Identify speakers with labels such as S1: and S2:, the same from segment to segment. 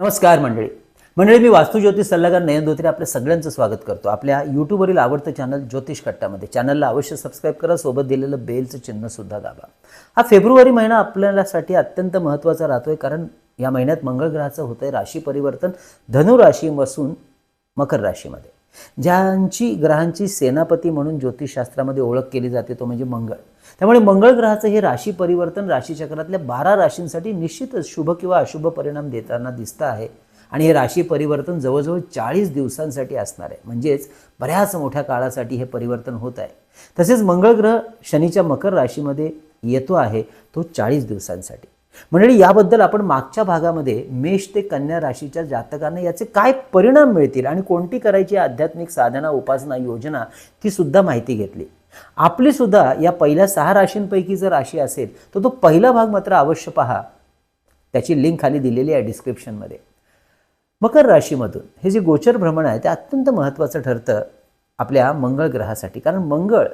S1: नमस्कार मंडळी. मंडळी मी वास्तुज्योतिष सल्लागार नयन धोत्रे आपल्या सगळ्यांचं स्वागत करतो. आपल्या यूट्यूबवरील आवडतं चॅनल ज्योतिष कट्टामध्ये चॅनलला अवश्य सबस्क्राईब करा सोबत दिलेलं बेलचं चिन्ह सुद्धा दाबा. हा फेब्रुवारी महिना आपल्यासाठी अत्यंत महत्त्वाचा राहतोय कारण या महिन्यात मंगळ ग्रहाचं होतंय राशी परिवर्तन. धनुराशीपासून मकर राशीमध्ये. ज्यांची ग्रहांची सेनापती म्हणून ज्योतिषशास्त्रामध्ये ओळख केली जाते तो म्हणजे मंगळ. त्यामुळे मंगळ ग्रहाचं हे राशी परिवर्तन राशीचक्रातल्या बारा राशींसाठी निश्चितच शुभ किंवा अशुभ परिणाम देताना दिसतं आहे. आणि हे राशी परिवर्तन जवळजवळ चाळीस दिवसांसाठी असणार आहे. म्हणजेच बऱ्याच मोठ्या काळासाठी हे परिवर्तन होत आहे. तसेच मंगळ ग्रह शनीच्या मकर राशीमध्ये येतो आहे तो चाळीस दिवसांसाठी. मंडळी याबद्दल आपण मागच्या भागामध्ये मेष ते कन्या राशीच्या जातकांना याचे काय परिणाम मिळतील आणि कोणती करायची आध्यात्मिक साधना उपासना योजना ती सुद्धा माहिती घेतली. आपली सुद्धा या पहिल्या सहा राशींपैकी जर राशी असेल तर तो पहिला भाग मात्र अवश्य पहा. त्याची लिंक खाली दिलेली आहे डिस्क्रिप्शनमध्ये मकर राशीमधून हे जे गोचर भ्रमण आहे ते अत्यंत महत्त्वाचं ठरतं आपल्या मंगळ ग्रहासाठी. कारण मंगळ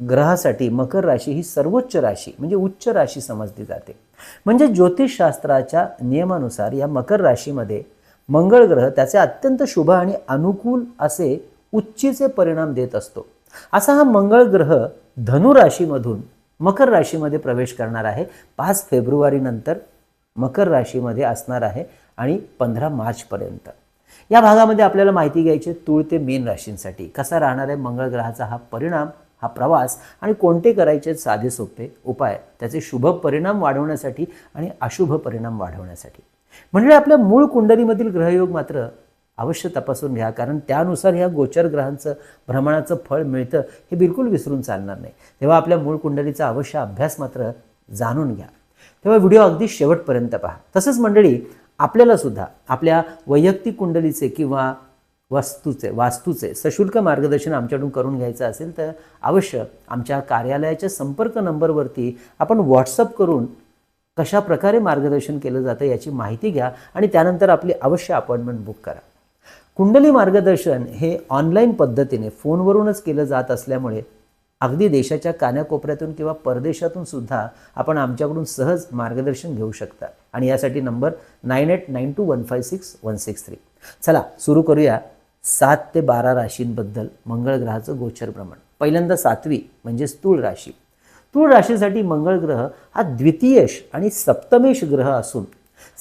S1: ग्रहासाठी मकर राशी ही सर्वोच्च राशी म्हणजे उच्च राशी समजली जाते. म्हणजे ज्योतिषशास्त्राच्या नियमानुसार या मकर राशीमध्ये मंगळ ग्रह त्याचे अत्यंत शुभ आणि अनुकूल असे उच्चीचे परिणाम देत असतो. असा हा मंगळ ग्रह धनु राशीमधून मकर राशीमध्ये प्रवेश करणार आहे. पाच फेब्रुवारीनंतर मकर राशीमध्ये असणार आहे आणि पंधरा मार्चपर्यंत या भागामध्ये आपल्याला माहिती घ्यायची तुळ तूळ ते मीन राशींसाठी. कसा राहणार आहे? मंगळ ग्रहाचा हा परिणाम हा प्रवास आणि कोणते करायचे साधे सोपे उपाय. त्याचे शुभ परिणाम वाढवण्यासाठी आणि अशुभ परिणाम वाढवण्यासाठी. म्हणजे आपल्या मूळ कुंडलीमधील ग्रहयोग मात्र अवश्य तपासून घ्या. कारण त्यानुसार ह्या गोचर ग्रहांचं भ्रमणाचं फळ मिळतं हे बिलकुल विसरून चालणार नाही. तेव्हा आपल्या मूळ कुंडलीचा अवश्य अभ्यास मात्र जाणून घ्या. तेव्हा व्हिडिओ अगदी शेवटपर्यंत पहा. तसंच मंडळी आपल्याला सुद्धा आपल्या वैयक्तिक कुंडलीचे किंवा वस्तूचे वास्तूचे सशुल्क मार्गदर्शन आमच्याकडून करून घ्यायचं असेल तर अवश्य आमच्या कार्यालयाच्या संपर्क नंबरवरती आपण व्हॉट्सअप करून कशा प्रकारे मार्गदर्शन केलं जातं याची माहिती घ्या आणि त्यानंतर आपली अवश्य अपॉइंटमेंट बुक करा. कुंडली मार्गदर्शन हे ऑनलाईन पद्धतीने फोनवरूनच केलं जात असल्यामुळे अगदी देशाच्या कान्याकोपऱ्यातून किंवा परदेशातून सुद्धा आपण आमच्याकडून सहज मार्गदर्शन घेऊ शकता. आणि यासाठी number nine eight nine two one five six one six three चला सुरू करूया सात ते बारा राशींबद्दल मंगळ ग्रहाचं गोचर भ्रमण पहिल्यांदा सातवी म्हणजे तूळ राशी. तूळ राशीसाठी मंगळ ग्रह हा द्वितीयश आणि सप्तमेश ग्रह असून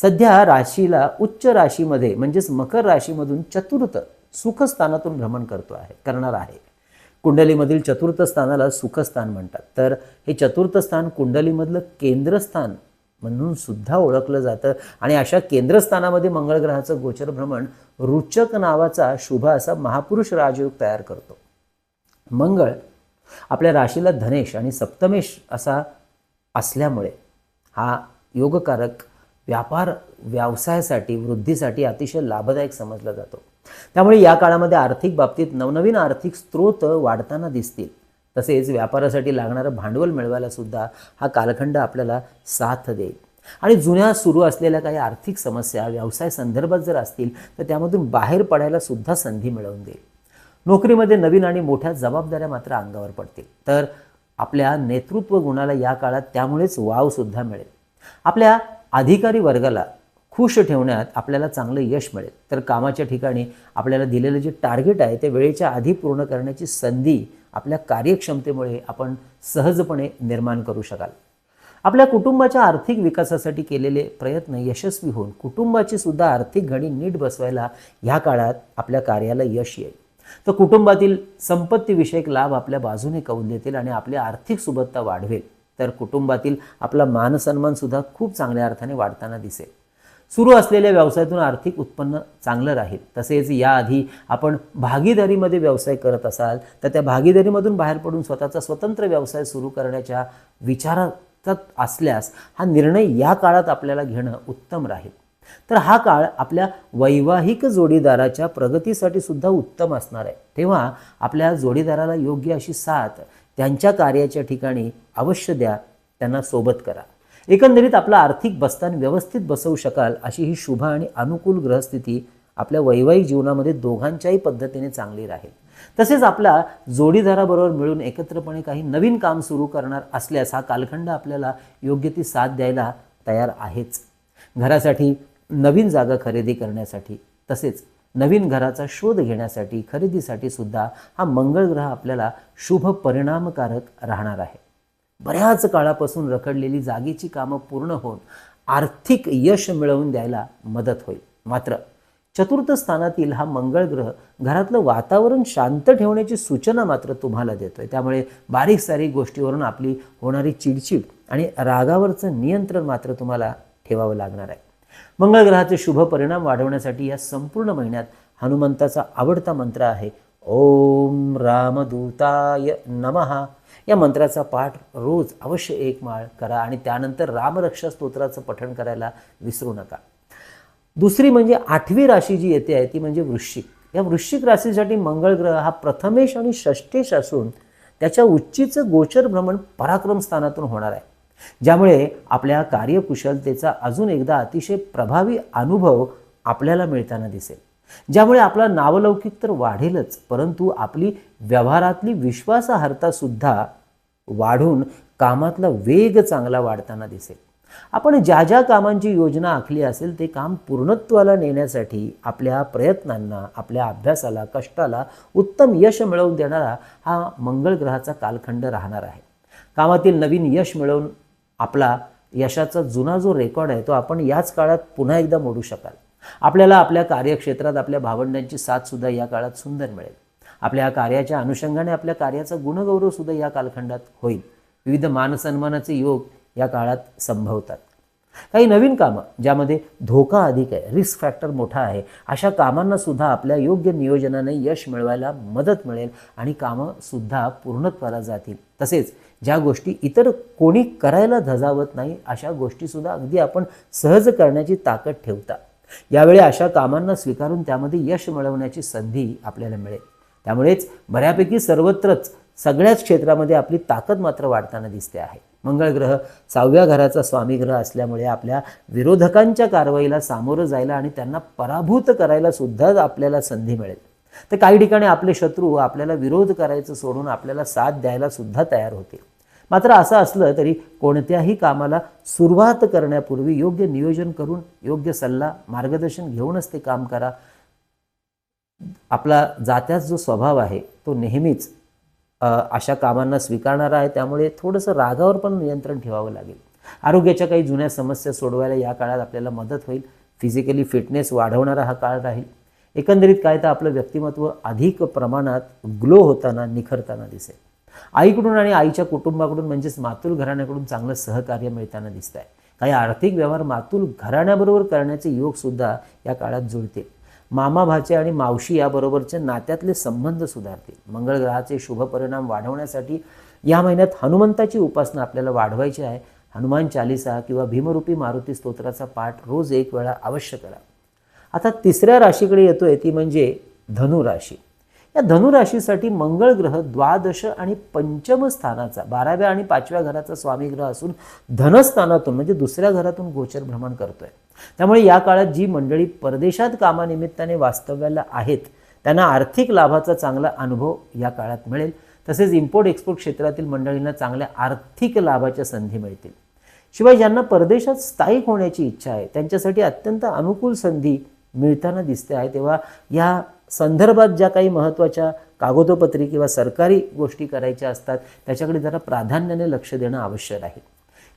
S1: सध्या राशीला उच्च राशीमध्ये म्हणजेच मकर राशीमधून चतुर्थ सुखस्थानातून भ्रमण करतो आहे करणार आहे. कुंडलीमधील चतुर्थ स्थानाला सुखस्थान म्हणतात. तर हे चतुर्थ स्थान कुंडलीमधलं केंद्रस्थान म्हणून सुद्धा ओळखलं जातं. आणि अशा केंद्रस्थानामध्ये मंगळ ग्रहाचं गोचर भ्रमण रुचक नावाचा शुभ असा महापुरुष राजयोग तयार करतो. मंगळ आपल्या राशीला धनेश आणि सप्तमेश असा असल्यामुळे हा योगकारक व्यापार व्यवसायासाठी वृद्धीसाठी अतिशय लाभदायक समजला जातो. त्यामुळे या काळामध्ये आर्थिक बाबतीत नवनवीन आर्थिक स्रोत वाढताना दिसतील. तसेच व्यापारासाठी लागणारं भांडवल मिळवायला सुद्धा हा कालखंड आपल्याला साथ देईल. आणि जुन्या सुरू असलेल्या काही आर्थिक समस्या व्यवसाय संदर्भात जर असतील तर त्यामधून बाहेर पडायला सुद्धा संधी मिळवून देईल. नोकरीमध्ये नवीन आणि मोठ्या जबाबदाऱ्या मात्र अंगावर पडतील. तर आपल्या नेतृत्व गुणाला या काळात त्यामुळेच वावसुद्धा मिळेल. आपल्या अधिकारी वर्गाला खुश ठेवण्यात आपल्याला चांगलं यश मिळेल. तर कामाच्या ठिकाणी आपल्याला दिलेलं जे टार्गेट आहे ते वेळेच्या आधी पूर्ण करण्याची संधी आपल्या कार्यक्षमतेमुळे आपण सहजपणे निर्माण करू शकाल. आपल्या कुटुंबाच्या आर्थिक विकासासाठी केलेले प्रयत्न यशस्वी होऊन कुटुंबाची सुद्धा आर्थिक घडी नीट बसवायला ह्या काळात आपल्या कार्याला यश येईल. तर कुटुंबातील संपत्तीविषयक लाभ आपल्या बाजूने कौल देतील आणि आपली आर्थिक सुबत्ता वाढवेल. तर कुटुंबातील आपला मानसन्मानसुद्धा खूप चांगल्या अर्थाने वाढताना दिसेल. सुरू असलेल्या व्यवसायातून आर्थिक उत्पन्न चांगलं राहील. तसेच याआधी आपण भागीदारीमध्ये व्यवसाय करत असाल तर त्या भागीदारीमधून बाहेर पडून स्वतःचा स्वतंत्र व्यवसाय सुरू करण्याच्या विचारात असल्यास हा निर्णय या काळात आपल्याला घेणं उत्तम राहील. तर हा काळ आपल्या वैवाहिक जोडीदाराच्या प्रगतीसाठी सुद्धा उत्तम असणार आहे. तेव्हा आपल्या जोडीदाराला योग्य अशी साथ त्यांच्या कार्याच्या ठिकाणी अवश्य द्या त्यांना सोबत करा. एकंदरीत आपलं आर्थिक बस्तान व्यवस्थित बसवू शकाल अशी ही शुभ आणि अनुकूल ग्रहस्थिती आपल्या वैवाहिक जीवनामध्ये दोघांच्याही पद्धतीने चांगली राहील. तसेच आपला जोडीदाराबरोबर मिळून एकत्रपणे काही नवीन काम सुरू करणार असल्यास हा कालखंड आपल्याला योग्य ती साथ द्यायला तयार आहेच. घरासाठी नवीन जागा खरेदी करण्यासाठी तसेच नवीन घराचा शोध घेण्यासाठी खरेदीसाठी सुद्धा हा मंगळ ग्रह आपल्याला शुभ परिणामकारक राहणार आहे. बऱ्याच काळापासून रखडलेली जागेची कामं पूर्ण होऊन आर्थिक यश मिळवून द्यायला मदत होईल. मात्र चतुर्थ स्थानातील हा मंगळ ग्रह घरातलं वातावरण शांत ठेवण्याची सूचना मात्र तुम्हाला देतोय. त्यामुळे बारीक सारीक गोष्टीवरून आपली होणारी चिडचिड आणि रागावरचं नियंत्रण मात्र तुम्हाला ठेवावं लागणार आहे. मंगळ ग्रहाचे शुभ परिणाम वाढवण्यासाठी या संपूर्ण महिन्यात हनुमंताचा आवडता मंत्र आहे ओम रामदूताय नमहा या मंत्राचा पाठ रोज अवश्य एक माळ करा आणि त्यानंतर रामरक्षा स्तोत्राचं पठण करायला विसरू नका. दुसरी म्हणजे आठवी राशी जी येते आहे ती म्हणजे वृश्चिक. या वृश्चिक राशीसाठी मंगळ ग्रह हा प्रथमेश आणि षष्ठेश असून त्याच्या उच्चीचं गोचर भ्रमण पराक्रम स्थानातून होणार आहे. ज्यामुळे आपल्या कार्यकुशलतेचा अजून एकदा अतिशय प्रभावी अनुभव आपल्याला मिळताना दिसेल. ज्यामुळे आपला नावलौकिक तर वाढेलच परंतु आपली व्यवहारातली विश्वासार्हता सुद्धा वाढून कामातला वेग चांगला वाढताना दिसेल. आपण ज्या ज्या कामांची योजना आखली असेल ते काम पूर्णत्वाला नेण्यासाठी आपल्या प्रयत्नांना आपल्या अभ्यासाला कष्टाला उत्तम यश मिळवून देणारा हा मंगळ ग्रहाचा कालखंड राहणार आहे. कामातील नवीन यश मिळवून आपला यशाचा जुना जो रेकॉर्ड आहे तो आपण याच काळात पुन्हा एकदा मोडू शकाल. आपल्याला आपल्या कार्यक्षेत्रात आपल्या भावंडांची साथ सुद्धा या काळात सुंदर मिळेल. आपल्या कार्याच्या अनुषंगाने आपल्या कार्याचा गुणगौरव सुद्धा या कालखंडात होईल. विविध मानसन्मानाचे योग या काळात संभवतात. काही नवीन कामं ज्यामध्ये धोका अधिक आहे रिस्क फॅक्टर मोठा आहे अशा कामांना सुद्धा आपल्या योग्य नियोजनाने यश मिळवायला मदत मिळेल आणि कामंसुद्धा पूर्णत्वाला जातील. तसेच ज्या गोष्टी इतर कोणी करायला धजावत नाही अशा गोष्टीसुद्धा अगदी आपण सहज करण्याची ताकद ठेवता. यावेळी अशा कामांना स्वीकारून त्यामध्ये यश मिळवण्याची संधी आपल्याला मिळेल. त्यामुळेच बऱ्यापैकी सर्वत्रच सगळ्याच क्षेत्रामध्ये आपली ताकद मात्र वाढताना दिसते आहे. मंगळ ग्रह सहाव्या घराचा स्वामी ग्रह असल्यामुळे आपल्या विरोधकांच्या कारवाईला सामोरं जायला आणि त्यांना पराभूत करायला सुद्धा आपल्याला संधी मिळेल. तर काही ठिकाणी आपले शत्रू आपल्याला विरोध करायचं सोडून आपल्याला साथ द्यायला सुद्धा तयार होतील. मात्र असं असलं तरी कोणत्याही कामाला सुरुवात करण्यापूर्वी योग्य नियोजन करून योग्य सल्ला मार्गदर्शन घेऊनच ते काम करा. आपला जात्याच जो स्वभाव आहे तो नेहमीच अशा कामांना स्वीकारणारा आहे. त्यामुळे थोडंसं रागावर पण नियंत्रण ठेवावं लागेल. आरोग्याच्या काही जुन्या समस्या सोडवायला या काळात आपल्याला मदत होईल. फिजिकली फिटनेस वाढवणारा हा काळ राहील. एकंदरीत काय तर आपलं व्यक्तिमत्व अधिक प्रमाणात ग्लो होताना निखरताना दिसेल. आईकडून आणि आईच्या कुटुंबाकडून म्हणजेच मातुल घराण्याकडून चांगलं सहकार्य मिळताना दिसत आहे काही आर्थिक व्यवहार मातुल घराण्याबरोबर करण्याचे योगसुद्धा या काळात जुळतील. मामा भाचे आणि मावशी याबरोबरचे नात्यातले संबंध सुधारतील. मंगळ ग्रहाचे शुभ परिणाम वाढवण्यासाठी या महिन्यात हनुमंताची उपासना आपल्याला वाढवायची आहे. हनुमान चालिसा किंवा भीमरूपी मारुती स्तोत्राचा पाठ रोज एक वेळा अवश्य करा. आता तिसऱ्या राशीकडे येतोय ती म्हणजे धनुराशी या धनुराशीसाठी मंगळ ग्रह द्वादश आणि पंचम स्थानाचा बाराव्या आणि पाचव्या घराचा स्वामी ग्रह असून धनस्थानातून म्हणजे दुसऱ्या घरातून गोचर भ्रमण करतोय. त्यामुळे या काळात जी मंडळी परदेशात कामानिमित्ताने वास्तव्याला आहेत त्यांना आर्थिक लाभाचा चांगला अनुभव या काळात मिळेल. तसेच इम्पोर्ट एक्सपोर्ट क्षेत्रातील मंडळींना चांगल्या आर्थिक लाभाच्या संधी मिळतील. शिवाय ज्यांना परदेशात स्थायिक होण्याची इच्छा आहे त्यांच्यासाठी अत्यंत अनुकूल संधी मिळताना दिसते आहे. तेव्हा या संदर्भात ज्या काही महत्त्वाच्या कागदोपत्री किंवा सरकारी गोष्टी करायच्या असतात त्याच्याकडे जरा प्राधान्याने लक्ष देणं आवश्यक आहे.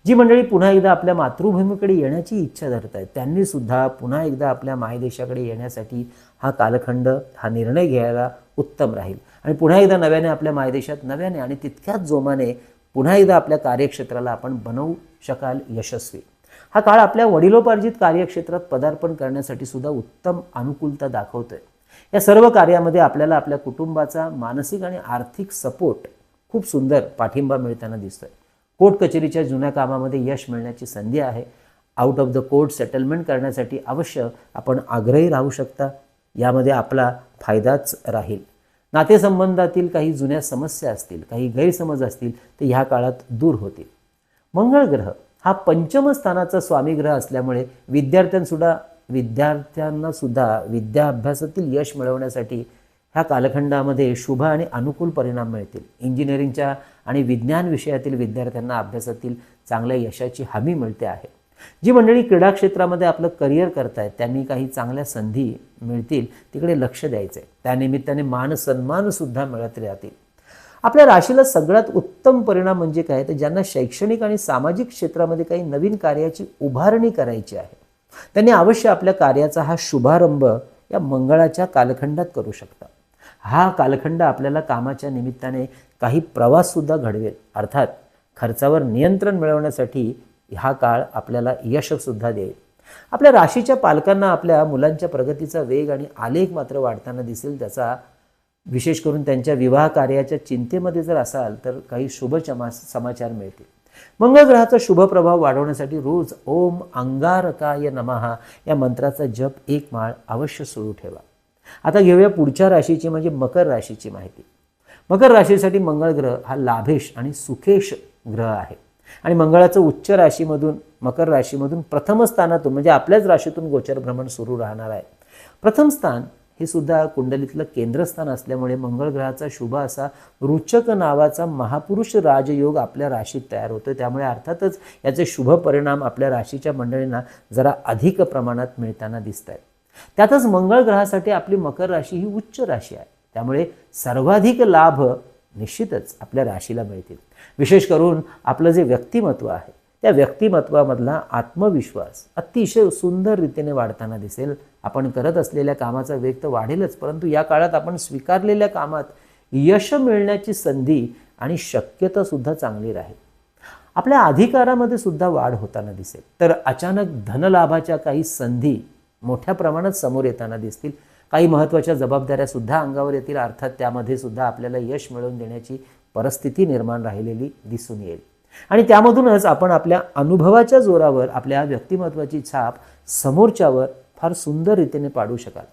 S1: जी मंडळी पुन्हा एकदा आपल्या मातृभूमीकडे येण्याची इच्छा धरत आहेत त्यांनी सुद्धा पुन्हा एकदा आपल्या मायदेशाकडे येण्यासाठी हा कालखंड हा निर्णय घ्यायला उत्तम राहील. आणि पुन्हा एकदा नव्याने आपल्या मायदेशात नव्याने आणि तितक्याच जोमाने पुन्हा एकदा आपल्या कार्यक्षेत्राला आपण बनवू शकाल यशस्वी. हा काळ आपल्या वडिलोपार्जित कार्यक्षेत्रात पदार्पण करण्यासाठी सुद्धा उत्तम अनुकूलता दाखवतोय. या सर्व कार्यामध्ये आपल्याला आपल्या कुटुंबाचा मानसिक आणि आर्थिक सपोर्ट खूप सुंदर पाठिंबा मिळताना दिसतोय. कोर्ट कचेरीच्या जुन्या कामामध्ये यश मिळण्याची संधी आहे. Out of the court settlement करण्यासाठी अवश्य आपण आग्रही राहू शकता. यामध्ये आपला फायदाच राहील. नातेसंबंधातील काही जुन्या समस्या असतील काही गैरसमज असतील ते ह्या काळात दूर होतील. मंगळ ग्रह हा पंचम स्थानाचा असल्यामुळे विद्यार्थ्यांसुद्धा विद्यार्थ्यांना सुद्धा यश मिळवण्यासाठी ह्या कालखंडामध्ये शुभ आणि अनुकूल परिणाम मिळतील. इंजिनिअरिंगच्या आणि विज्ञान विषयातील विद्यार्थ्यांना अभ्यासातील चांगल्या यशाची हमी मिळते आहे. जी मंडळी क्रीडा क्षेत्रामध्ये आपलं करिअर करतायत त्यांनी काही चांगल्या संधी मिळतील तिकडे लक्ष द्यायचं आहे त्यानिमित्ताने मान सन्मानसुद्धा मिळत राहतील. आपल्या राशीला सगळ्यात उत्तम परिणाम म्हणजे काय? तर ज्यांना शैक्षणिक आणि सामाजिक क्षेत्रामध्ये काही नवीन कार्याची उभारणी करायची आहे त्यांनी अवश्य आपल्या कार्याचा हा शुभारंभ या मंगळाच्या कालखंडात करू शकता हा कालखंड आपल्याला कामाच्या निमित्ताने काही प्रवाससुद्धा घडवेल. अर्थात खर्चावर नियंत्रण मिळवण्यासाठी हा काळ आपल्याला यशसुद्धा देईल. आपल्या राशीच्या पालकांना आपल्या मुलांच्या प्रगतीचा वेग आणि आलेख मात्र वाढताना दिसेल त्याचा विशेष करून त्यांच्या विवाह कार्याच्या चिंतेमध्ये जर असाल तर काही शुभ चमा समाचार मिळतील. मंगळ ग्रहाचा शुभ प्रभाव वाढवण्यासाठी रोज ओम अंगारकाय नमहा या मंत्राचा जप एक माळ अवश्य सुरू ठेवा. आता घेऊया पुढच्या राशीची म्हणजे मकर राशीची माहिती. मकर राशीसाठी मंगळ ग्रह हा लाभेश आणि सुखेश ग्रह आहे. आणि मंगळाचं उच्च राशीमधून मकर राशीमधून प्रथम स्थानातून म्हणजे आपल्याच राशीतून गोचर भ्रमण सुरू राहणार आहे. प्रथम स्थान हे सुद्धा कुंडलीतलं केंद्रस्थान असल्यामुळे मंगळ ग्रहाचा शुभ असा रुचक नावाचा महापुरुष राजयोग आपल्या राशीत तयार होतो त्यामुळे अर्थातच याचे शुभ परिणाम आपल्या राशीच्या मंडळींना जरा अधिक प्रमाणात मिळताना दिसत आहेत त्यातच मंगळ ग्रहासाठी आपली मकर राशी ही उच्च राशी आहे. त्यामुळे सर्वाधिक लाभ निश्चितच आपल्या राशीला मिळतील. विशेष करून आपलं जे व्यक्तिमत्व आहे त्या व्यक्तिमत्वामधला आत्मविश्वास अतिशय सुंदर रीतीने वाढताना दिसेल. आपण करत असलेल्या कामाचा वेग तर वाढेलच परंतु या काळात आपण स्वीकारलेल्या कामात यश मिळण्याची संधी आणि शक्यता सुद्धा चांगली राहील. आपल्या अधिकारामध्ये सुद्धा वाढ होताना दिसेल. तर अचानक धनलाभाच्या काही संधी मोठ्या प्रमाणात समोर येताना दिसतील. काही महत्त्वाच्या जबाबदाऱ्या सुद्धा अंगावर येतील. अर्थात त्यामध्ये सुद्धा आपल्याला यश मिळवून देण्याची परिस्थिती निर्माण राहिलेली दिसून येईल. आणि त्यामधूनच आपण आपल्या अनुभवाच्या जोरावर आपल्या व्यक्तिमत्वाची छाप समोरच्यावर फार सुंदर रीतीने पाडू शकाल.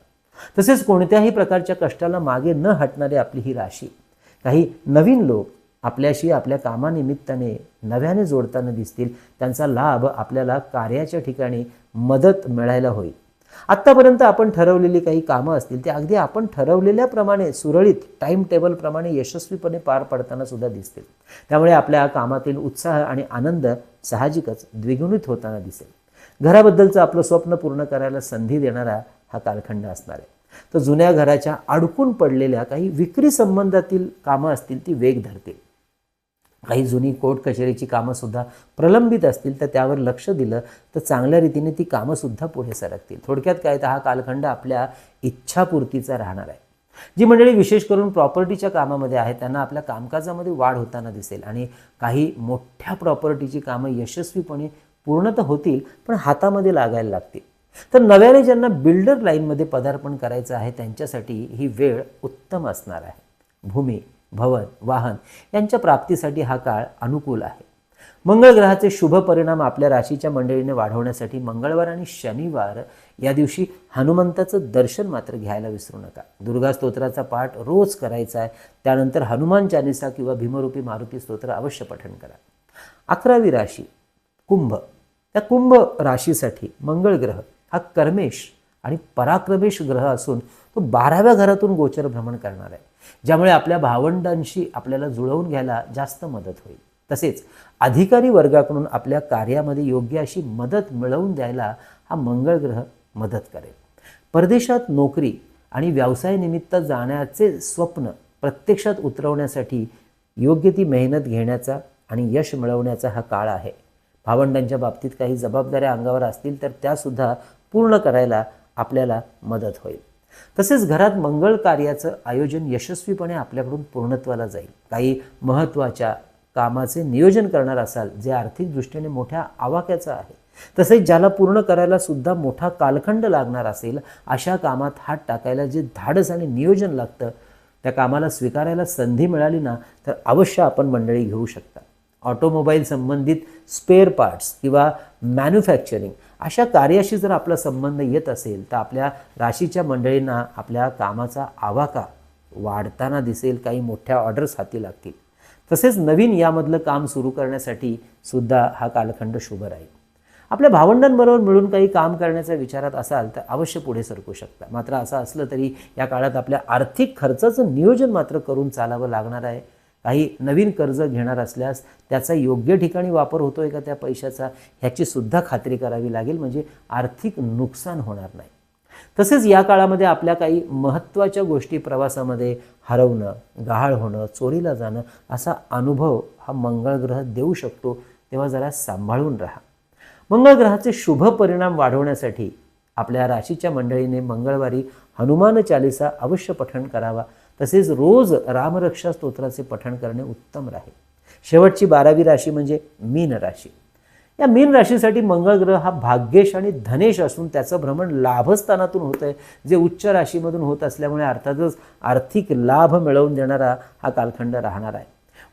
S1: तसेच कोणत्याही प्रकारच्या कष्टाला मागे न हटणारी आपली ही राशी. काही नवीन लोक आपल्याशी आपल्या कामानिमित्ताने नव्याने जोडताना दिसतील. त्यांचा लाभ आपल्याला कार्याच्या ठिकाणी मदत मिळायला होईल. आत्तापर्यंत आपण ठरवलेली काही कामं असतील ते अगदी आपण ठरवलेल्याप्रमाणे सुरळीत टाईम टेबलप्रमाणे यशस्वीपणे पार पडताना सुद्धा दिसतील. त्यामुळे आपल्या कामातील उत्साह आणि आनंद साहजिकच द्विगुणित होताना दिसेल. घराबद्दलचं आपलं स्वप्न पूर्ण करायला संधी देणारा हा कालखंड असणार आहे. तर जुन्या घराच्या अडकून पडलेल्या काही विक्री संबंधातील कामं असतील ती वेग धरतील. काही जुनी कोर्ट कचेरीची कामंसुद्धा प्रलंबित असतील तर त्यावर लक्ष दिलं तर चांगल्या रीतीने ती कामंसुद्धा पुढे सरकतील. थोडक्यात काय तर हा कालखंड आपल्या इच्छापूर्तीचा राहणार आहे. जी मंडळी विशेष करून प्रॉपर्टीच्या कामामध्ये आहेत त्यांना आपल्या कामकाजामध्ये वाढ होताना दिसेल आणि काही मोठ्या प्रॉपर्टीची कामं यशस्वीपणे पूर्ण तर होतील पण हातामध्ये लागायला लागतील. तर नव्याने ज्यांना बिल्डर लाईनमध्ये पदार्पण करायचं आहे त्यांच्यासाठी ही वेळ उत्तम असणार आहे. भूमी भवन वाहन यांच्या प्राप्तीसाठी हा काळ अनुकूल आहे. मंगळ ग्रहाचे शुभ परिणाम आपल्या राशीच्या मंडळीने वाढवण्यासाठी मंगळवार आणि शनिवार या दिवशी हनुमंताचं दर्शन मात्र घ्यायला विसरू नका. दुर्गा स्तोत्राचा पाठ रोज करायचा आहे. त्यानंतर हनुमान चालिसा किंवा भीमरूपी मारुती स्तोत्र अवश्य पठण करा. अकरावी राशी कुंभ. त्या कुंभ राशीसाठी मंगळ ग्रह हा कर्मेश आणि पराक्रमेश ग्रह असून तो बाराव्या घरातून गोचर भ्रमण करणार आहे. ज्यामुळे आपल्या भावंडांशी आपल्याला जुळवून घ्यायला जास्त मदत होईल. तसेच अधिकारी वर्गाकडून आपल्या कार्यामध्ये योग्य अशी मदत मिळवून द्यायला हा मंगळ ग्रह मदत करेल. परदेशात नोकरी आणि व्यवसायानिमित्त जाण्याचे स्वप्न प्रत्यक्षात उतरवण्यासाठी योग्य ती मेहनत घेण्याचा आणि यश मिळवण्याचा हा काळ आहे. भावंडांच्या बाबतीत काही जबाबदाऱ्या अंगावर असतील तर त्यासुद्धा पूर्ण करायला आपल्याला मदत होईल. तसेच घरात मंगळ कार्याचं आयोजन यशस्वीपणे आपल्याकडून पूर्णत्वाला जाईल. काही महत्त्वाच्या कामाचे नियोजन करणार असाल जे आर्थिक दृष्टीने मोठ्या आवाक्याचं आहे. तसेच ज्याला पूर्ण करायला सुद्धा मोठा कालखंड लागणार असेल अशा कामात हात टाकायला जे धाडस आणि नियोजन लागतं त्या कामाला स्वीकारायला संधी मिळाली ना तर अवश्य आपण मंडळी घेऊ शकता. ऑटोमोबाईल संबंधित स्पेअर पार्ट्स किंवा मॅन्युफॅक्चरिंग अशा कार्याशी जर आपला संबंध येत असेल तर आपल्या राशीच्या मंडळींना आपल्या कामाचा आवाका वाढताना दिसेल काही मोठ्या ऑर्डर्स हाती लागतील. तसेच नवीन यामधलं काम सुरू करण्यासाठी सुद्धा हा कालखंड शुभ राहील. आपल्या भावंडांबरोबर मिळून काही काम करण्याच्या विचारात असाल तर अवश्य पुढे सरकू शकता. मात्र असं असलं तरी या काळात आपल्या आर्थिक खर्चाचं नियोजन मात्र करून चालावं लागणार आहे. काही नवीन कर्ज घेणार असल्यास त्याचा योग्य ठिकाणी वापर होतो आहे का त्या पैशाचा ह्याची सुद्धा खात्री करावी लागेल. म्हणजे आर्थिक नुकसान होणार नाही. तसेच या काळामध्ये आपल्या काही महत्त्वाच्या गोष्टी प्रवासामध्ये हरवणं गहाळ होणं चोरीला जाणं असा अनुभव हा मंगळ ग्रह देऊ शकतो तेव्हा जरा सांभाळून राहा. मंगळ ग्रहाचे शुभ परिणाम वाढवण्यासाठी आपल्या राशीच्या मंडळीने मंगळवारी हनुमान चालिसा अवश्य पठण करावा. तसेच रोज रामरक्षा स्तोत्राचे पठण करणे उत्तम राहील. शेवटची बारावी राशी म्हणजे मीन राशी. या मीन राशीसाठी मंगळ ग्रह हा भाग्येश आणि धनेश असून त्याचं भ्रमण लाभस्थानातून होत आहे जे उच्च राशीमधून होत असल्यामुळे अर्थातच आर्थिक लाभ मिळवून देणारा हा कालखंड राहणार आहे.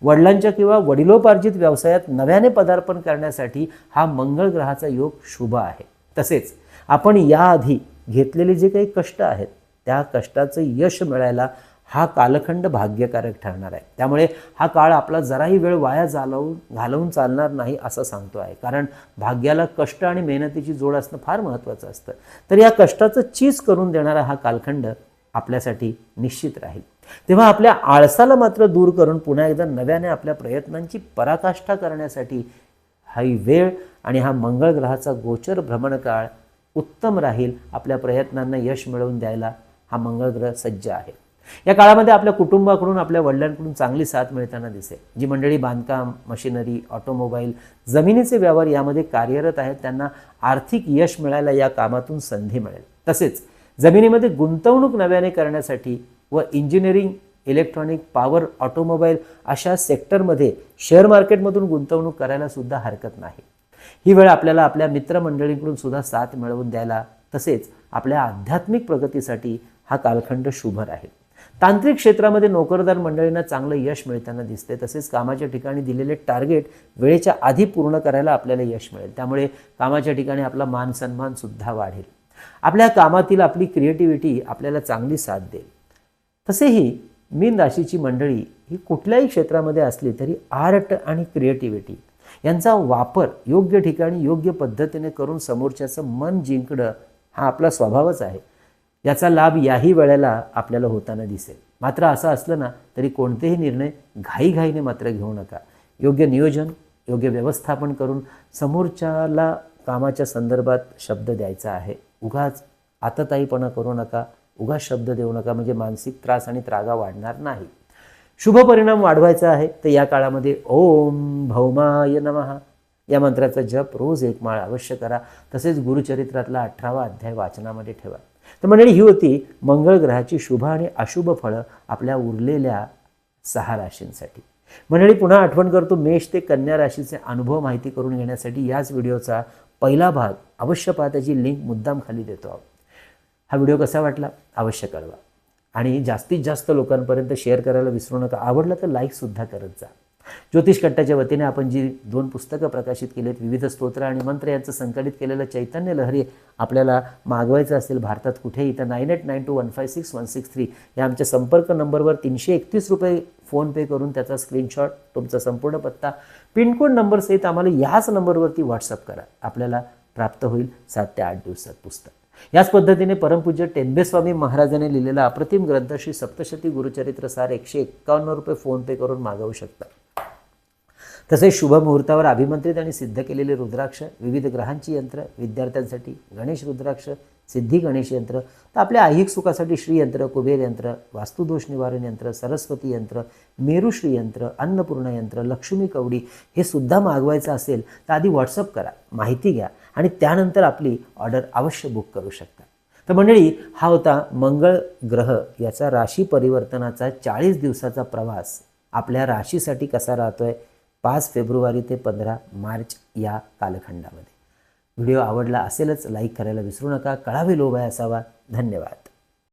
S1: वडिलांच्या किंवा वडिलोपार्जित व्यवसायात नव्याने पदार्पण करण्यासाठी हा मंगळ ग्रहाचा योग शुभ आहे. तसेच आपण याआधी घेतलेले जे काही कष्ट आहेत त्या कष्टाचं यश मिळायला हा कालखंड भाग्यकारक ठरणार आहे. त्यामुळे हा काळ आपला जराही वेळ वाया जालवून घालवून चालणार नाही असं सांगतो आहे. कारण भाग्याला कष्ट आणि मेहनतीची जोड असणं फार महत्त्वाचं असतं. तर या कष्टाचं चीज करून देणारा हा कालखंड आपल्यासाठी निश्चित राहील. तेव्हा आपल्या आळसाला मात्र दूर करून पुन्हा एकदा नव्याने आपल्या प्रयत्नांची पराकाष्ठा करण्यासाठी हा वेळ आणि हा मंगळ ग्रहाचा गोचर भ्रमणकाळ उत्तम राहील. आपल्या प्रयत्नांना यश मिळवून द्यायला हा मंगळ ग्रह सज्ज आहे. या काळामध्ये आपल्या कुटुंबाकडून आपल्या वडिलांकडून चांगली साथ मिळताना दिसेल. जी मंडळी बांधकाम मशिनरी ऑटोमोबाईल जमिनीचे व्यवहार यामध्ये कार्यरत आहेत त्यांना आर्थिक यश मिळायला या कामातून संधी मिळेल. तसेच जमिनीमध्ये गुंतवणूक नव्याने करण्यासाठी व इंजिनिअरिंग इलेक्ट्रॉनिक पॉवर ऑटोमोबाईल अशा सेक्टरमध्ये शेअर मार्केटमधून गुंतवणूक करायला सुद्धा हरकत नाही. ही वेळ आपल्याला आपल्या मित्रमंडळींकडून सुद्धा साथ मिळवून द्यायला तसेच आपल्या आध्यात्मिक प्रगतीसाठी हा कालखंड शुभ राहील. तांत्रिक क्षेत्रामध्ये नोकरदार मंडळींना चांगलं यश मिळताना दिसते. तसेच कामाच्या ठिकाणी दिलेले टार्गेट वेळेच्या आधी पूर्ण करायला आपल्याला यश मिळेल. त्यामुळे कामाच्या ठिकाणी आपला मान सन्मान सुद्धा वाढेल. आपल्या कामातील आपली क्रिएटिव्हिटी आपल्याला चांगली साथ देईल. तसेही मीन राशीची मंडळी ही कुठल्याही क्षेत्रामध्ये असली तरी आर्ट आणि क्रिएटिव्हिटी यांचा वापर योग्य ठिकाणी योग्य पद्धतीने करून समोरच्याचं मन जिंकणं हा आपला स्वभावच आहे. याचा लाभ याही वेळेला आपल्याला होताना दिसेल. मात्र असं असलं ना तरी कोणतेही निर्णय घाईघाईने मात्र घेऊ नका. योग्य नियोजन योग्य व्यवस्थापन करून समोरच्याला कामाच्या संदर्भात शब्द द्यायचा आहे. उगाच आतताईपणा करू नका उगाच शब्द देऊ नका म्हणजे मानसिक त्रास आणि त्रागा वाढणार नाही. शुभ परिणाम वाढवायचा आहे तर या काळामध्ये ओम भौमाय नमः. या मंत्राचा जप रोज एक माळ अवश्य करा. तसेच गुरुचरित्रातला अठरावा अध्याय वाचनामध्ये ठेवा. तर मंडळी ही होती मंगळ ग्रहाची शुभ आणि अशुभ फळं आपल्या उरलेल्या सहा राशींसाठी. मंडळी पुन्हा आठवण करतो मेष ते कन्या राशीचे अनुभव माहिती करून घेण्यासाठी याच व्हिडिओचा पहिला भाग अवश्य पहा त्याची लिंक मुद्दाम खाली देतो आहोत. हा व्हिडिओ कसा वाटला? अवश्य कळवा. आणि जास्तीत जास्त लोकांपर्यंत शेअर करायला विसरू नका. आवडलं तर लाईकसुद्धा करत जा. ज्योतिष कट्टाच्या वतीने आपण जी दोन पुस्तकं प्रकाशित केलीत विविध स्तोत्र आणि मंत्र यांचं संकलित केलेलं चैतन्य लहरी आपल्याला मागवायचं असेल भारतात कुठेही तर nine eight nine two one five six one six three या आमच्या संपर्क नंबरवर तीनशे एकतीस रुपये फोनपे करून त्याचा स्क्रीनशॉट तुमचा संपूर्ण पत्ता पिनकोड नंबर सहित आम्हाला याच नंबरवरती व्हॉट्सअप करा. आपल्याला प्राप्त होईल सात ते आठ दिवसात पुस्तक. याच पद्धतीने परमपूज्य टेंबेस्वामी महाराजांनी लिहिलेला अप्रतिम ग्रंथ श्री सप्तशती गुरुचरित्र सार एकशे एक्कावन्न रुपये फोनपे करून मागवू शकता. तसेच शुभ मुहूर्तावर अभिमंत्रित आणि सिद्ध केलेले रुद्राक्ष विविध ग्रहांची यंत्र विद्यार्थ्यांसाठी गणेश रुद्राक्ष सिद्धी गणेश यंत्र तर आपल्या ऐहिक सुखासाठी श्रीयंत्र कुबेर यंत्र वास्तुदोष निवारण यंत्र सरस्वती यंत्र मेरुश्री यंत्र अन्नपूर्ण यंत्र लक्ष्मी कवडी हे सुद्धा मागवायचं असेल तर आधी व्हॉट्सअप करा माहिती घ्या आणि त्यानंतर आपली ऑर्डर अवश्य बुक करू शकता. तर मंडळी हा होता मंगळ ग्रह याचा राशी परिवर्तनाचा चाळीस दिवसाचा प्रवास. आपल्या राशीसाठी कसा राहतोय? पाच फेब्रुवारी ते पंधरा मार्च या कालखंडामध्ये. व्हिडिओ आवडला असेलच लाईक करायला विसरू नका. कळावे लोभाय असावा. धन्यवाद.